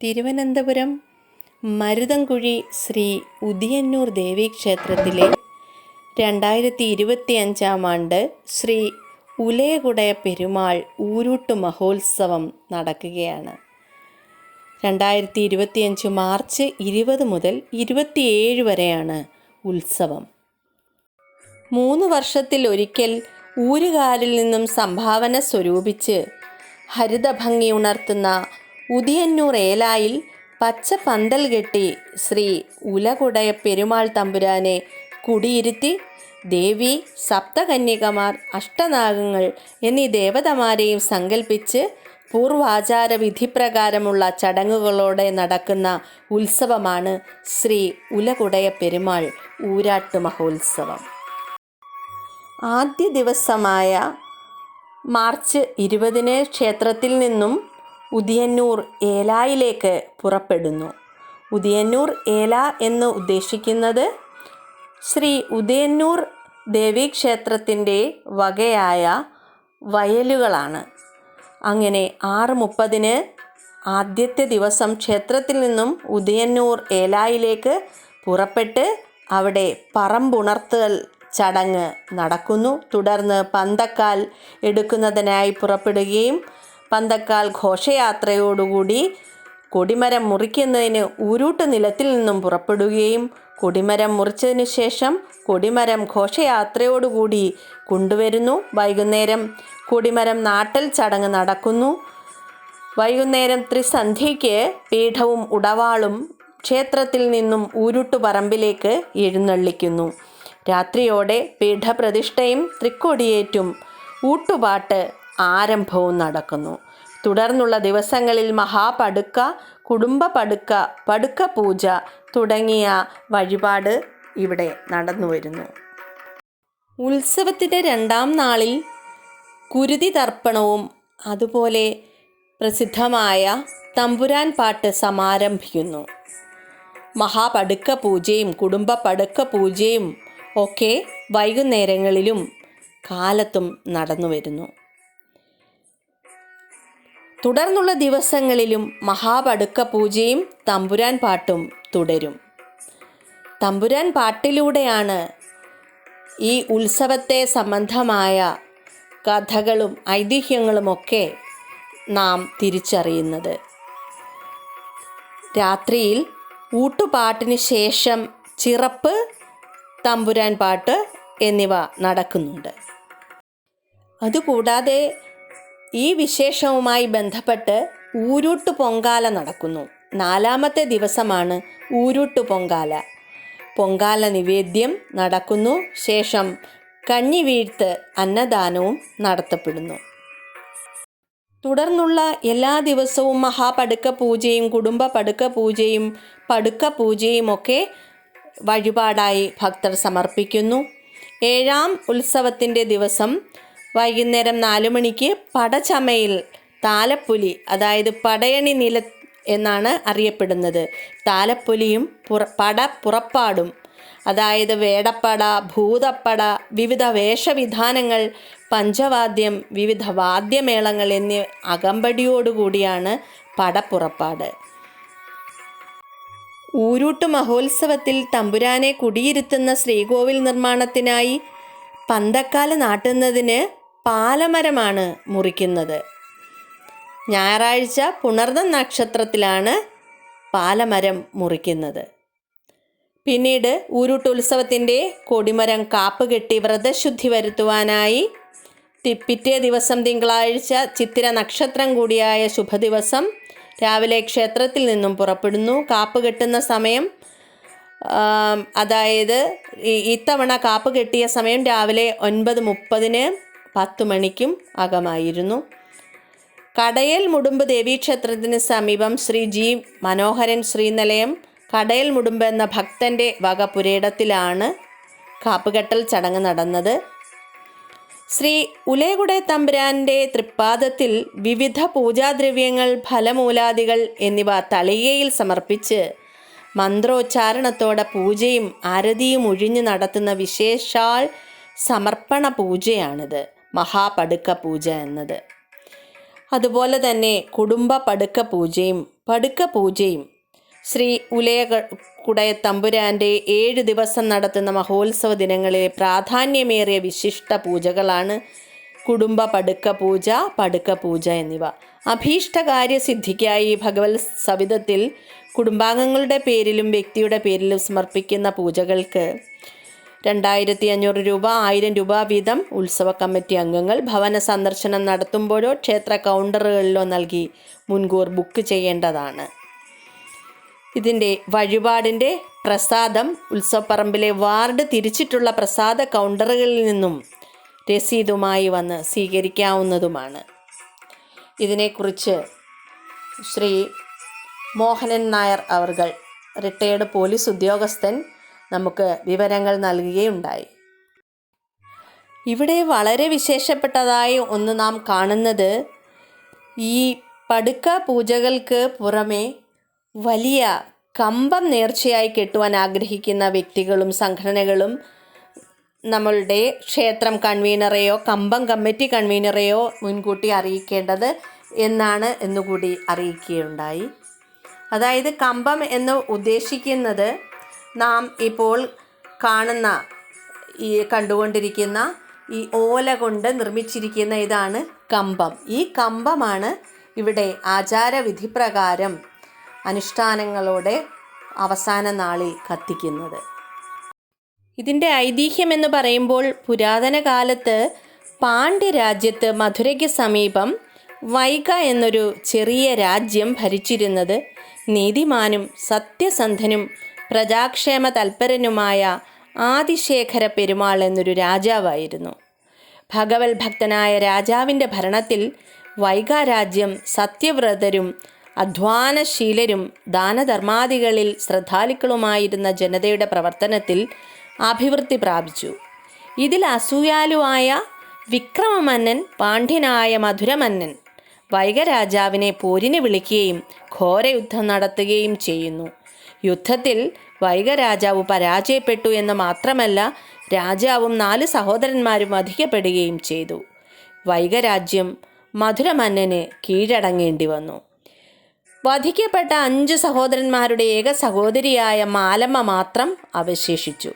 തിരുവനന്തപുരം മരുതംകുഴി ശ്രീ ഉദിയന്നൂർ ദേവീക്ഷേത്രത്തിലെ രണ്ടായിരത്തി ഇരുപത്തി അഞ്ചാം ആണ്ട് ശ്രീ ഉലയകുടയ പെരുമാൾ ഊരൂട്ട് മഹോത്സവം നടക്കുകയാണ്. രണ്ടായിരത്തി ഇരുപത്തിയഞ്ച് മാർച്ച് ഇരുപത് മുതൽ ഇരുപത്തിയേഴ് വരെയാണ് ഉത്സവം. മൂന്ന് വർഷത്തിൽ ഒരിക്കൽ ഊരുകാരിൽ നിന്നും സംഭാവന സ്വരൂപിച്ച് ഹരിതഭംഗി ഉണർത്തുന്ന ഉദിയന്നൂർ ഏലായിൽ പച്ച പന്തൽ കെട്ടി ശ്രീ ഉലകുടയ പെരുമാൾ തമ്പുരാനെ കുടിയിരുത്തി ദേവി സപ്തകന്യകമാർ അഷ്ടനാഗങ്ങൾ എന്നീ ദേവതമാരെയും സങ്കല്പിച്ച് പൂർവാചാര വിധിപ്രകാരമുള്ള ചടങ്ങുകളോടെ നടക്കുന്ന ഉത്സവമാണ് ശ്രീ ഉലകുടയ പെരുമാൾ ഊരാട്ട് മഹോത്സവം. ആദ്യ ദിവസമായ മാർച്ച് ഇരുപതിന് ക്ഷേത്രത്തിൽ നിന്നും ഉദിയന്നൂർ ഏലായിലേക്ക് പുറപ്പെടുന്നു. ഉദയന്നൂർ ഏല എന്ന് ഉദ്ദേശിക്കുന്നത് ശ്രീ ഉദയന്നൂർ ദേവീക്ഷേത്രത്തിന്റെ വകയായ വയലുകളാണ്. അങ്ങനെ ആറ് മുപ്പതിന് ആദ്യത്തെ ദിവസം ക്ഷേത്രത്തിൽ നിന്നും ഉദയന്നൂർ ഏലായിലേക്ക് പുറപ്പെട്ട് അവിടെ പറമ്പുണർത്തൽ ചടങ്ങ് നടക്കുന്നു. തുടർന്ന് പന്തക്കാൽ എടുക്കുന്നതിനായി പുറപ്പെടുകയും പന്തക്കാൽ ഘോഷയാത്രയോടുകൂടി കൊടിമരം മുറിക്കുന്നതിന് ഊരൂട്ട് നിലത്തിൽ നിന്നും പുറപ്പെടുകയും കൊടിമരം മുറിച്ചതിന് ശേഷം കൊടിമരം ഘോഷയാത്രയോടുകൂടി കൊണ്ടുവരുന്നു. വൈകുന്നേരം കൊടിമരം നാട്ടൽ ചടങ്ങ് നടക്കുന്നു. വൈകുന്നേരം ത്രിസന്ധ്യയ്ക്ക് പീഠവും ഉടവാളും ക്ഷേത്രത്തിൽ നിന്നും ഊരുട്ടുപറമ്പിലേക്ക് എഴുന്നള്ളിക്കുന്നു. രാത്രിയോടെ പീഠപ്രതിഷ്ഠയും തൃക്കൊടിയേറ്റും ഊട്ടുപാട്ട് ആരംഭവും നടക്കുന്നു. തുടർന്നുള്ള ദിവസങ്ങളിൽ മഹാപടുക്ക കുടുംബ പടുക്ക പടുക്ക പൂജ തുടങ്ങിയ വഴിപാട് ഇവിടെ നടന്നു വരുന്നു ഉത്സവത്തിന്റെ രണ്ടാം നാളിൽ കുരുതി തർപ്പണവും അതുപോലെ പ്രസിദ്ധമായ തമ്പുരാൻ പാട്ട് സമാരംഭിക്കുന്നു. മഹാപടുക്ക പൂജയും കുടുംബ പടുക്ക പൂജയും ഒക്കെ വൈകുന്നേരങ്ങളിലും കാലത്തും നടന്നു വരുന്നു തുടർന്നുള്ള ദിവസങ്ങളിലും മഹാപടുക്ക പൂജയും തമ്പുരാൻ പാട്ടും തുടരും. തമ്പുരാൻ പാട്ടിലൂടെയാണ് ഈ ഉത്സവത്തെ സംബന്ധമായ കഥകളും ഐതിഹ്യങ്ങളുമൊക്കെ നാം തിരിച്ചറിയുന്നത്. രാത്രിയിൽ ഊട്ടുപാട്ടിന് ശേഷം ചിറപ്പ് തമ്പുരാൻ പാട്ട് എന്നിവ നടക്കുന്നുണ്ട്. അതുകൂടാതെ ഈ വിശേഷവുമായി ബന്ധപ്പെട്ട് ഊരുട്ടു പൊങ്കാല നടക്കുന്നു. നാലാമത്തെ ദിവസമാണ് ഊരുട്ടു പൊങ്കാല. പൊങ്കാല നിവേദ്യം നടക്കുന്നു. ശേഷം കഞ്ഞി വീഴ്ത്ത് അന്നദാനവും നടത്തപ്പെടുന്നു. തുടർന്നുള്ള എല്ലാ ദിവസവും മഹാപടുക്ക പൂജയും കുടുംബ പടുക്ക പൂജയും പടുക്ക പൂജയും ഒക്കെ വഴിപാടായി ഭക്തർ സമർപ്പിക്കുന്നു. ഏഴാം ഉത്സവത്തിന്റെ ദിവസം വൈകുന്നേരം നാലു മണിക്ക് പടചമയിൽ താലപ്പൊലി അതായത് പടയണി നില എന്നാണ് അറിയപ്പെടുന്നത്. താലപ്പൊലിയും പുറ പട പുറപ്പാടും അതായത് വേടപ്പട ഭൂതപ്പട വിവിധ വേഷവിധാനങ്ങൾ പഞ്ചവാദ്യം വിവിധ വാദ്യമേളങ്ങൾ എന്നീ അകമ്പടിയോടുകൂടിയാണ് പടപ്പുറപ്പാട് ഊരൂട്ട് മഹോത്സവത്തിൽ തമ്പുരാനെ കുടിയിരുത്തുന്ന ശ്രീകോവിൽ നിർമ്മാണത്തിനായി പന്തക്കാല നാട്ടുന്നതിന് പാലമരമാണ് മുറിക്കുന്നത്. ഞായറാഴ്ച പുണർന്ന നക്ഷത്രത്തിലാണ് പാലമരം മുറിക്കുന്നത്. പിന്നീട് ഉരുട്ടുത്സവത്തിന്റെ കൊടിമരം കാപ്പ് കെട്ടി വ്രതശുദ്ധി വരുത്തുവാനായി പിറ്റേ ദിവസം തിങ്കളാഴ്ച ചിത്തിര നക്ഷത്രം കൂടിയായ ശുഭദിവസം രാവിലെ ക്ഷേത്രത്തിൽ നിന്നും പുറപ്പെടുന്നു. കാപ്പ് കെട്ടുന്ന സമയം അതായത് ഇത്തവണ കാപ്പ് കെട്ടിയ സമയം രാവിലെ ഒൻപത് മുപ്പതിന് പത്ത് മണിക്കും അകമായിരുന്നു. കടയൽ മുടുമ്പ് ദേവീക്ഷേത്രത്തിന് സമീപം ശ്രീ ജി. മനോഹരൻ ശ്രീനിലയം കടയൽ മുടുമ്പ് എന്ന ഭക്തന്റെ വക പുരയിടത്തിലാണ് കാപ്പുകെട്ടൽ ചടങ്ങ് നടന്നത്. ശ്രീ ഉലേകുടെ തമ്പുരാന്റെ തൃപ്പാദത്തിൽ വിവിധ പൂജാദ്രവ്യങ്ങൾ ഫലമൂലാദികൾ എന്നിവ തളികയിൽ സമർപ്പിച്ച് മന്ത്രോച്ചാരണത്തോടെ പൂജയും ആരതിയും ഒഴിഞ്ഞു നടത്തുന്ന വിശേഷാൽ സമർപ്പണ പൂജയാണിത്. മഹാപടുക്ക പൂജ എന്നത്. അതുപോലെ തന്നെ കുടുംബ പടുക്ക പൂജയും പടുക്ക പൂജയും ശ്രീ ഉലയ കുടയ തമ്പുരാന്റെ ഏഴ് ദിവസം നടത്തുന്ന മഹോത്സവ ദിനങ്ങളിലെ പ്രാധാന്യമേറിയ വിശിഷ്ട പൂജകളാണ് കുടുംബ പടുക്ക പൂജ പടുക്ക പൂജ എന്നിവ. അഭീഷ്ടകാര്യസിദ്ധിക്കായി ഭഗവത് സവിധത്തിൽ കുടുംബാംഗങ്ങളുടെ പേരിലും വ്യക്തിയുടെ പേരിലും സമർപ്പിക്കുന്ന പൂജകൾക്ക് രണ്ടായിരത്തി അഞ്ഞൂറ് രൂപ ആയിരം രൂപ വീതം ഉത്സവ കമ്മിറ്റി അംഗങ്ങൾ ഭവന സന്ദർശനം നടത്തുമ്പോഴോ ക്ഷേത്ര കൗണ്ടറുകളിലോ നൽകി മുൻകൂർ ബുക്ക് ചെയ്യേണ്ടതാണ്. ഇതിന്റെ വഴിപാടിന്റെ പ്രസാദം ഉത്സവപ്പറമ്പിലെ വാർഡ് തിരിച്ചിട്ടുള്ള പ്രസാദ കൗണ്ടറുകളിൽ നിന്നും രസീതുമായി വന്ന് സ്വീകരിക്കാവുന്നതുമാണ്. ഇതിനെക്കുറിച്ച് ശ്രീ മോഹനൻ നായർ അവർകൾ റിട്ടയേർഡ് പോലീസ് ഉദ്യോഗസ്ഥൻ നമുക്ക് വിവരങ്ങൾ നൽകുകയുണ്ടായി ഇവിടെ വളരെ വിശേഷപ്പെട്ടതായി ഒന്ന് നാം കാണുന്നത് ഈ പടുക്ക പൂജകൾക്ക് പുറമെ വലിയ കമ്പം നേർച്ചയായി കെട്ടുവാൻ ആഗ്രഹിക്കുന്ന വ്യക്തികളും സംഘടനകളും നമ്മളുടെ ക്ഷേത്രം കൺവീനറെയോ കമ്പം കമ്മിറ്റി കൺവീനറെയോ മുൻകൂട്ടി അറിയിക്കേണ്ടത് എന്നാണ് എന്നുകൂടി അറിയിക്കുകയുണ്ടായി. അതായത് കമ്പം എന്ന് ഉദ്ദേശിക്കുന്നത് നാം ഇപ്പോൾ കാണുന്ന ഈ കണ്ടുകൊണ്ടിരിക്കുന്ന ഈ ഓല കൊണ്ട് നിർമ്മിച്ചിരിക്കുന്ന ഇതാണ് കമ്പം. ഈ കമ്പമാണ് ഇവിടെ ആചാരവിധി പ്രകാരം അനുഷ്ഠാനങ്ങളോടെ അവസാന നാളിൽ കത്തിക്കുന്നത്. ഇതിന്റെ ഐതിഹ്യം എന്ന് പറയുമ്പോൾ പുരാതന കാലത്ത് പാണ്ഡ്യരാജ്യത്ത് മധുരയ്ക്ക് സമീപം വൈക എന്നൊരു ചെറിയ രാജ്യം ഭരിച്ചിരുന്നത് നീതിമാനും സത്യസന്ധനും പ്രജാക്ഷേമ തൽപരനുമായ ആദിശേഖര പെരുമാൾ എന്നൊരു രാജാവായിരുന്നു. ഭഗവത് ഭക്തനായ രാജാവിന്റെ ഭരണത്തിൽ വൈകാരാജ്യം സത്യവ്രതരും അധ്വാനശീലരും ദാനധർമാദികളിൽ ശ്രദ്ധാലുക്കളുമായിരുന്ന ജനതയുടെ പ്രവർത്തനത്തിൽ അഭിവൃദ്ധി പ്രാപിച്ചു. ഇതിൽ അസൂയാലുവായ വിക്രമമന്നൻ പാണ്ഡ്യനായ മധുരമന്നൻ വൈകരാജാവിനെ പോരിന് വിളിക്കുകയും ഘോരയുദ്ധം നടത്തുകയും ചെയ്യുന്നു. യുദ്ധത്തിൽ വൈഗരാജാവ് പരാജയപ്പെട്ടു എന്ന് മാത്രമല്ല രാജാവും നാല് സഹോദരന്മാരും വധിക്കപ്പെടുകയും ചെയ്തു. വൈഗരാജ്യം മധുരമന്നന് കീഴടങ്ങേണ്ടി വന്നു. വധിക്കപ്പെട്ട അഞ്ച് സഹോദരന്മാരുടെ ഏക സഹോദരിയായ മാലമ്മ മാത്രം അവശേഷിച്ചു.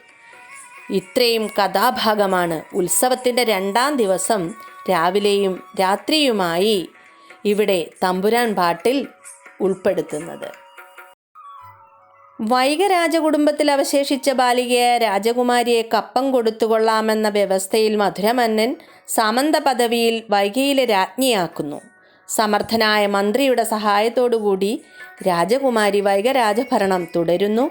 ഇത്രയും കഥാഭാഗമാണ് ഉത്സവത്തിന്റെ രണ്ടാം ദിവസം രാവിലെയും രാത്രിയുമായി ഇവിടെ തമ്പുരാൻ പാട്ടിൽ ഉൾപ്പെടുത്തുന്നത്. വൈകരാജകുടുംബത്തിൽ അവശേഷിച്ച ബാലികയായ രാജകുമാരിയെ കപ്പം കൊടുത്തുകൊള്ളാമെന്ന വ്യവസ്ഥയിൽ മധുരമന്നൻ സാമന്ത പദവിയിൽ വൈകിയിലെ രാജ്ഞിയാക്കുന്നു. സമർത്ഥനായ മന്ത്രിയുടെ സഹായത്തോടുകൂടി രാജകുമാരി വൈകരാജഭരണം തുടരുന്നു.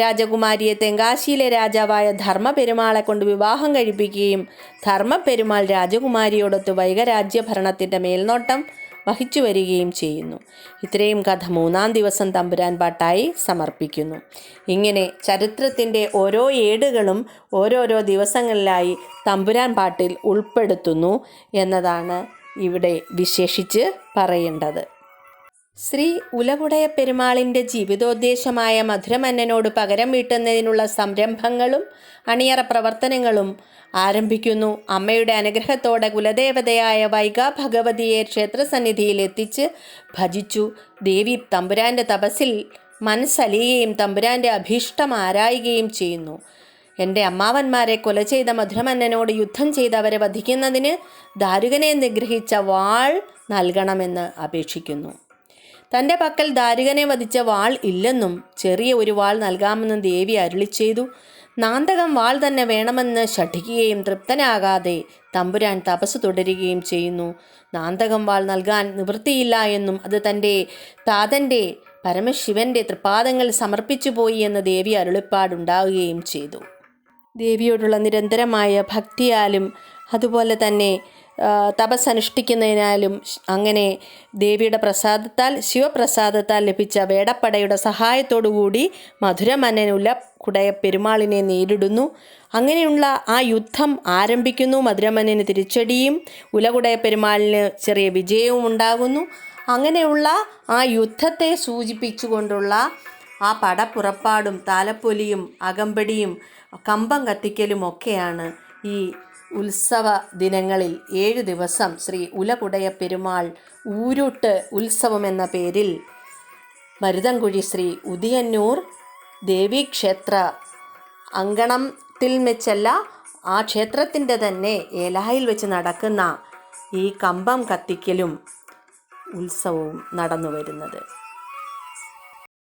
രാജകുമാരിയെ തെങ്കാശിയിലെ രാജാവായ ധർമ്മപെരുമാളെ കൊണ്ട് വിവാഹം കഴിപ്പിക്കുകയും ധർമ്മപെരുമാൾ രാജകുമാരിയോടൊത്ത് വൈകരാജ്യഭരണത്തിന്റെ മേൽനോട്ടം വഹിച്ചു വരികയും ചെയ്യുന്നു. ഇത്രയും കഥ മൂന്നാം ദിവസം തമ്പുരാൻ പാട്ടായി സമർപ്പിക്കുന്നു. ഇങ്ങനെ ചരിത്രത്തിന്റെ ഓരോ ഏടുകളും ഓരോരോ ദിവസങ്ങളിലായി തമ്പുരാൻ പാട്ടിൽ ഉൾപ്പെടുത്തുന്നു എന്നതാണ് ഇവിടെ വിശേഷിച്ച് പറയേണ്ടത്. ശ്രീ ഉലകുടയ പെരുമാളിന്റെ ജീവിതോദ്ദേശമായ മധുരമന്നനോട് പകരം വീട്ടുന്നതിനുള്ള സംരംഭങ്ങളും അണിയറ പ്രവർത്തനങ്ങളും ആരംഭിക്കുന്നു. അമ്മയുടെ അനുഗ്രഹത്തോടെ കുലദേവതയായ വൈഗ ഭഗവതിയെ ക്ഷേത്രസന്നിധിയിൽ എത്തിച്ച് ഭജിച്ചു. ദേവി തമ്പുരാന്റെ തപസ്സിൽ മനസ്സലിയുകയും തമ്പുരാന്റെ അഭീഷ്ടം ആരായുകയും ചെയ്യുന്നു. എന്റെ അമ്മാവന്മാരെ കൊല ചെയ്ത മധുരമന്നനോട് യുദ്ധം ചെയ്ത് അവരെ വധിക്കുന്നതിന് ദാരുകനെ നിഗ്രഹിച്ച വാൾ നൽകണമെന്ന് അപേക്ഷിക്കുന്നു. തന്റെ പക്കൽ ദാരുകനെ വധിച്ച വാൾ ഇല്ലെന്നും ചെറിയ ഒരു വാൾ നൽകാമെന്നും ദേവി അരുളി ചെയ്തു നാന്തകം വാൾ തന്നെ വേണമെന്ന് ശഠിക്കുകയും തൃപ്തനാകാതെ തമ്പുരാൻ തപസ് തുടരുകയും ചെയ്യുന്നു. നാന്തകം വാൾ നൽകാൻ നിവൃത്തിയില്ല എന്നും അത് തന്റെ താതന്റെ പരമശിവന്റെ തൃപാദങ്ങൾ സമർപ്പിച്ചു പോയി എന്ന ദേവി അരുളിപ്പാടുണ്ടാവുകയും ചെയ്തു. ദേവിയോടുള്ള നിരന്തരമായ ഭക്തിയാലും അതുപോലെ തന്നെ തപസ്സനുഷ്ഠിക്കുന്നതിനാലും അങ്ങനെ ദേവിയുടെ പ്രസാദത്താൽ ശിവപ്രസാദത്താൽ ലഭിച്ച വേടപ്പടയുടെ സഹായത്തോടുകൂടി മധുരമന്നനുള്ള കുടയ പെരുമാളിനെ നേരിടുന്നു. അങ്ങനെയുള്ള ആ യുദ്ധം ആരംഭിക്കുന്നു. മധുരമന്നന് തിരിച്ചടിയും ഉലകുടയ പെരുമാളിന് ചെറിയ വിജയവും ഉണ്ടാകുന്നു. അങ്ങനെയുള്ള ആ യുദ്ധത്തെ സൂചിപ്പിച്ചുകൊണ്ടുള്ള ആ പടപ്പുറപ്പാടും താലപ്പൊലിയും അകമ്പടിയും കമ്പം കത്തിക്കലും ഒക്കെയാണ് ഈ ഉത്സവ ദിനങ്ങളിൽ ഏഴു ദിവസം ശ്രീ ഉലകുടയ പെരുമാൾ ഊരുട്ട് ഉത്സവം എന്ന പേരിൽ മരുതൻകുഴി ശ്രീ ഉദിയന്നൂർ ദേവീക്ഷേത്ര അങ്കണത്തിൽ വെച്ചല്ല ആ ക്ഷേത്രത്തിന്റെ തന്നെ ഏലായിൽ വെച്ച് നടക്കുന്ന ഈ കമ്പം കത്തിക്കലും ഉത്സവവും നടന്നു വരുന്നത്